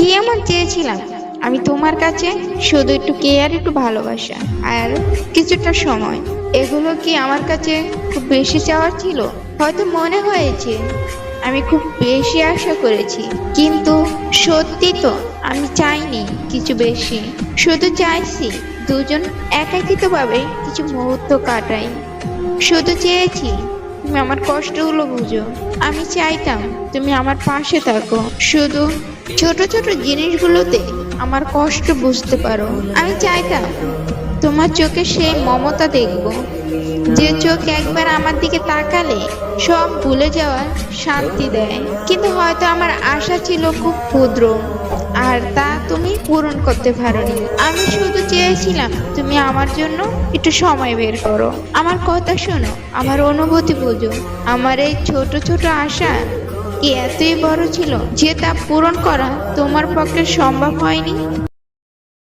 কি এমন চেয়েছিলাম? আমি তোমার কাছে শুধু একটু কেয়ার একটু ভালোবাসা আর কিছুটা সময়। এগুলো কি আমার কাছে খুব বেশি চাওয়ার ছিল? হয়তো মনে হয়েছে। আমি খুব বেশি আশা করেছি। কিন্তু সত্যি তো আমি চাইনি কিছু বেশি। শুধু চাইছি দুজন একাকিতভাবে কিছু মুহূর্ত কাটাই। শুধু চেয়েছি তুমি আমার কষ্টগুলো বুঝো। আমি চাইতাম তুমি আমার পাশে থাকো। শুধু ছোট ছোট জিনিসগুলোতে আমার কষ্ট বুঝতে পারো। আমি চাইতাম তোমার চোখে সেই মমতা দেখব। যে চোখ একবার আমার দিকে তাকালে সব ভুলে যাওয়ার শান্তি দেয়। কিন্তু হয়তো আমার আশা ছিল খুব ক্ষুদ্র, আর তা তুমি পূরণ করতে পারোনি। আমি শুধু চেয়েছিলাম তুমি আমার জন্য একটু সময় বের করো। আমার কথা শোনো, আমার অনুভূতি বুঝো। আমার এই ছোট ছোট আশা কি এতই বড় ছিল যে তা পূরণ করা তোমার পক্ষে সম্ভব হয়নি।